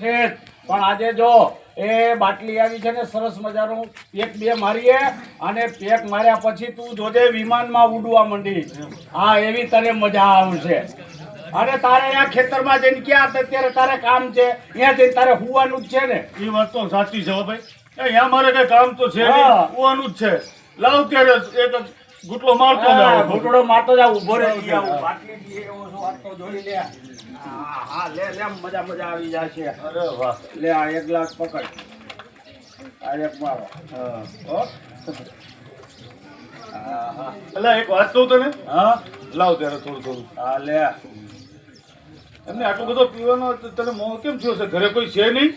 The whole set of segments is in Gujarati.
છે. પણ આજે જો એ બાટલી આવી છે ને સરસ મજાનું. પેક બે મારીએ અને પેક માર્યા પછી તું જોજે વિમાનમાં ઉડવા માંડી. હા એવી તને મજા આવશે. અને તારે અહીંયા ખેતરમાં જઈને ક્યાં અત્યારે તારે કામ છે. અહીંયા જઈને તારે હુવાનું જ છે ને. એ વાત તો સાચી છે ભાઈ. અહીંયા મારે કઈ કામ તો છે હુવાનું જ છે. લાવ ત્યારે એક ગુટલો મારતો જાવ ગુટલો મારતો જાવ ઊભો રહી. ગયા બાટલી એવો વાત તો જોઈ લે. હા હા લે લે મજા મજા આવી જશે. અરે વાહ. લે આ એક ગ્લાસ પકડ. આ એક મારો. હા. હો. હા હા. એટલે એક વાત કહું તને હા. લાવ ત્યારે થોડું થોડું. હા લે. એમને આટલો બધો પીવાનો તને મોહ કેમ થયો છે? ઘરે કોઈ છે નહીં?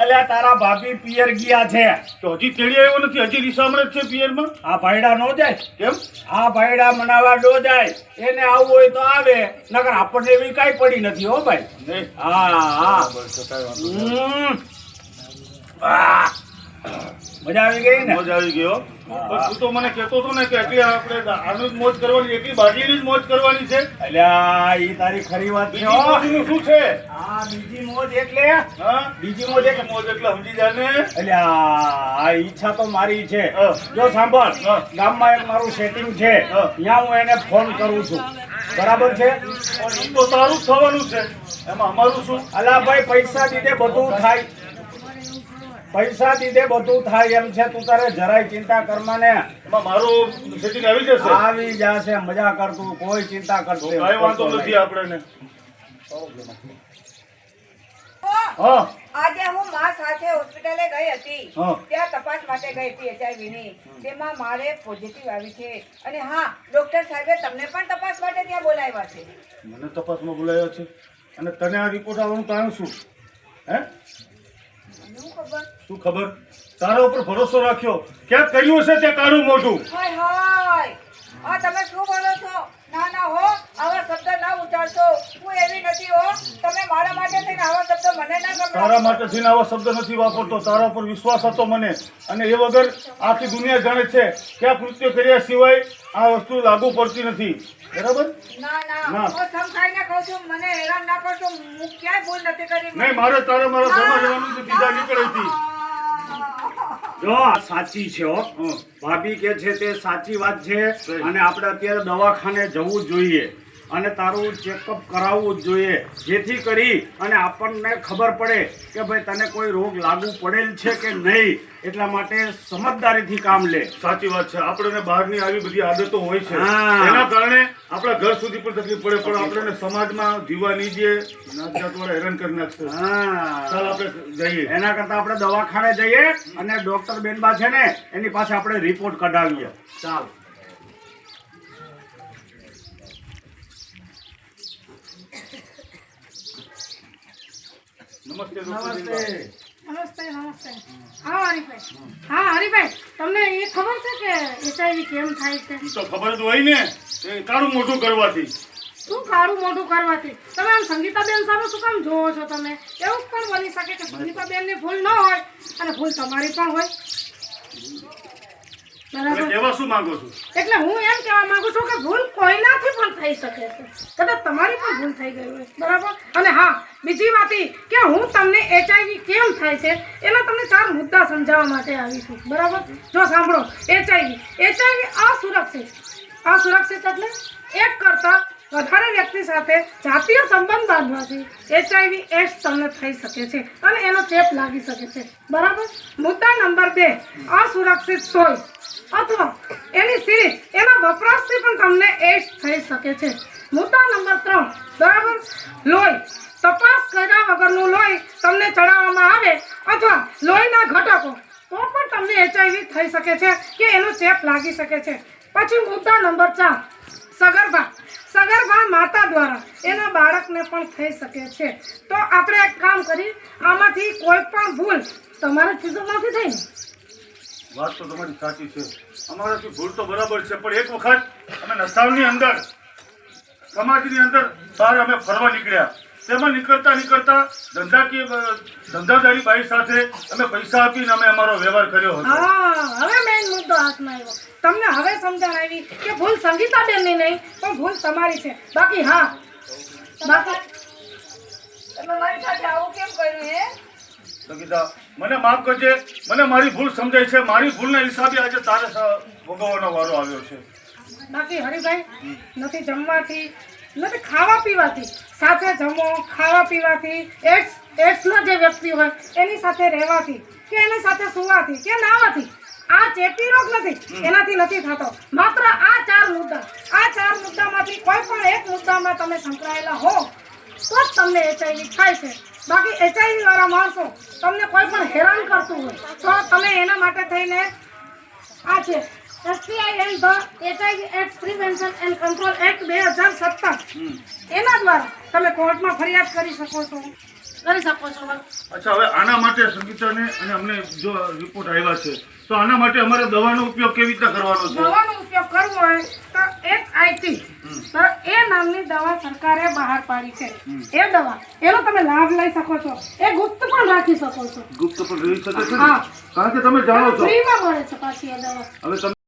અલ્યા તારા ભાભી પિયર ગયા છે. તો હજી તેડી આવ્યો નથી? હજી રીસામણે છે પિયરમાં? આ ભાઈડા નો જાય? કેમ? આ ભાઈડા મનાવા નો જાય. એને આવવું હોય તો આવે. નકર આપણને એવી કાંઈ પડી નથી હો ભાઈ. હા હા. મજા આવી ગઈ ને? મજા આવી ગયો પણ તું તો મને કહેતો હતો ને કે એટલી આપણે આનું જ મોજ કરવાની એટલી બાટલીની જ મોજ કરવાની છે. અલ્યા ઈ તારી ખરી વાત છે બીજી હો. શું છે? આ બીજી મોજ એટલે હા? બીજી મોજ એટલે મોજ એટલે સમજી જા ને. અલ્યા આ ઈચ્છા તો મારી છે. જો સાંભળ. ગામમાં એક મારું સેટિંગ છે. ત્યાં હું એને ફોન કરું છું. બરાબર છે? પણ ઈ તો તારું થવાનું છે. એમાં અમારું શું? અલા ભાઈ પૈસા દીધે બધું થાય. પૈસા દીધે બધું થાય એમ છે. તું તારે જરાય ચિંતા કરવા ને મારું સેટિંગ આવી જશે. આવી જશે મજા કરતું કોઈ ચિંતા તો કરશે કાંઈ વાંધો નથી આપણે આજે હું મા સાથે હોસ્પિટલે ગઈ હતી. ત્યાં તપાસ માટે ગઈ હતી એચઆઈવી ની. તેમાં મારે પોઝિટિવ આવી છે. અને હા ડોક્ટર સાહેબે તમને પણ તપાસ માટે ત્યાં બોલાવ્યા છે. મને તપાસમાં બોલાવ્યા છે. અને તને આ રિપોર્ટ આવવાનું કારણ શું? હે? શું ખબર? શું ખબર? તારા ઉપર ભરોસો રાખ્યો. ક્યાંક કર્યું હશે તે કાળું મોઢું? હાય હાય. આ તમે શું બોલો છો? ના ના હો આવા શબ્દ ના ઉચ્ચારશો. હું એવી નથી હો. તમે મારા માટે થઈને આવા શબ્દ મને ના તારા માટે થઈને આવા શબ્દ નથી વાપરતો. તારા ઉપર વિશ્વાસ હતો મને. અને એ વગર આખી દુનિયા જાણે છે કે આ કૃત્ય કર્યા સિવાય આ વસ્તુ લાગુ પડતી નથી. બરાબર? ના ના. હું સમજાઈને કહું છું. મને હેરાન ના કરશો. હું ક્યાંય ભૂલ નથી કરી. નહીં મારે તારે મારા ઘરમાં જવાનું છે. બીજા નીકળેથી જો સાચી છે હો. ભાભી કે છે તે સાચી વાત છે અને આપણે અત્યારે દવાખાને જવું જોઈએ. અને તારું ચેકઅપ કરાવવું જોઈએ. જેથી કરી અને આપણને ખબર પડે કે ભાઈ તને કોઈ રોગ લાગુ પડેલ છે કે નહીં. એટલા માટે સમજદારીથી કામ લે. સાચી વાત છે. આપણને બહારની આવી બધી આદતો હોય છે. હા. એના કારણે આપણા ઘર સુધી પણ તકલીફ પડે પણ આપણને સમાજમાં જીવવાની જે દે હેરાન કરી નાખશે. હા. ચાલ આપણે જઈએ. એના કરતા આપણે દવાખાને જઈએ અને ડોક્ટર બેનબા છે ને એની પાસે આપણે રિપોર્ટ કઢાવીએ. ચાલ. નમસ્તે નમસ્તે. નમસ્તે નમસ્તે. હા હરીભાઈ હા હરીભાઈ તમને એ ખબર છે કે એચઆઈવી કેમ થાય છે? તો ખબર જ હોય ને. એ કાળું મોઢું કરવાથી. શું કાળું મોઢું કરવાથી? તમે આમ સંગીતાબેન સામે શું કામ જોવો છો તમે? એવું પણ બની શકે કે સંગીતાબેનની ભૂલ ન હોય અને ભૂલ તમારી પણ હોય. કહેવા શું માંગો છો? એટલે હું એમ કહેવા માંગુ છું કે ભૂલ કોઈનાથી પણ થઈ શકે છે. કદાચ તમારી પણ ભૂલ થઈ ગઈ હોય. બરાબર? અને હા બીજી વાત એ કે હું તમને એચઆઈવી કેમ થાય છે? એના તમને ચાર મુદ્દા સમજાવવા માટે આવી છું. બરાબર? જો સાંભળો. એચઆઈવી એચઆઈવી અસુરક્ષિત. અસુરક્ષિત એટલે એક કરતાં વધારે વ્યક્તિ સાથે જાતીય સંબંધ બાંધવાથી એચઆઈવી એડ્સ તમને થઈ શકે છે અને એનો ચેપ લાગી શકે છે. બરાબર? મુદ્દા નંબર બે. અસુરક્ષિત સોય. અથવા એની સિરીઝ એના વપરાશથી પણ તમને એડ્સ થઈ શકે છે. મુદ્દા નંબર ત્રણ બરાબર લોહી. તપાસ કર્યા વગરનું લોહી તમને ચડાવવામાં આવે અથવા લોહીના ઘટકો, તો પણ તમને એચઆઈવી થઈ શકે છે કે એનો ચેપ લાગી શકે છે. પછી મુદ્દા નંબર ચાર, સગર્ભા. સગર્ભા માતા દ્વારા એના બાળકને પણ થઈ શકે છે. તો આપણે એક કામ કરી આમાંથી કોઈ પણ ભૂલ તમારા નથી થઈ વાત તો તમારી સાચી છે. અમારાથી ભૂલ તો બરાબર છે, પણ એક વખત અમે નસાવની અંદર, સમાજની અંદર બહાર અમે ફરવા નીકળ્યા. તેમાં નીકળતા નીકળતા ધંધાકીય ધંધાદારી બાઈ સાથે અમે પૈસા આપીને અમે અમારો વ્યવહાર કર્યો હતો. હા, હવે મેઇન મુદ્દો હાથમાં આવ્યો. તમને હવે સમજણ આવી કે ભૂલ સંગીતાબેનની નહીં, પણ ભૂલ તમારી છે. બાકી હા, બાકી તમે મારી સાથે આવું કેમ સંગીતા મને માફ કરજે મને મારી ભૂલ સમજાય છે. મારી ભૂલના હિસાબે આજે તારે ભોગવવાનો વારો આવ્યો છે. બાકી હરિભાઈ નથી જમવાથી નથી ખાવા પીવાથી સાથે જમો ખાવા પીવાથી એડ્સ એડ્સનો જે વ્યક્તિ હોય એની સાથે રહેવાથી કે એની સાથે સુવાથી કે નાવાથી આ ચેપી રોગ નથી એનાથી નથી થતો. માત્ર આ ચાર મુદ્દા. આ ચાર મુદ્દામાંથી કોઈ પણ એક મુદ્દામાં તમે સંકળાયેલા હો તો જ તમને એચઆઈવી થાય છે. બાકી એચઆઈવી વાળા માણસો તમને કોઈ પણ હેરાન કરતું હોય તો તમે એના માટે થઈને આ છે. SPI and the HIV act prevention and control act બે હજાર સત્તર. એના દ્વારા તમે કોર્ટમાં ફરિયાદ કરી શકો છો. કરી શકો છો અચ્છા હવે આના માટે સંગીતાને અને અમને જો રિપોર્ટ આવ્યા છે તો આના માટે અમારે દવાનો ઉપયોગ કેવી રીતે કરવાનો છે? દવાનો ઉપયોગ કરવો હોય તો એક આઈટી તો નામની દવા સરકારે બહાર પાડી છે. એ દવા એનો તમે લાભ લઈ શકો છો. એ ગુપ્ત પણ રાખી શકો છો. ગુપ્ત પણ રહી શકે છે કારણ કે તમે જાણો છો. ફ્રીમાં મળે છે પાછી એ દવા. હવે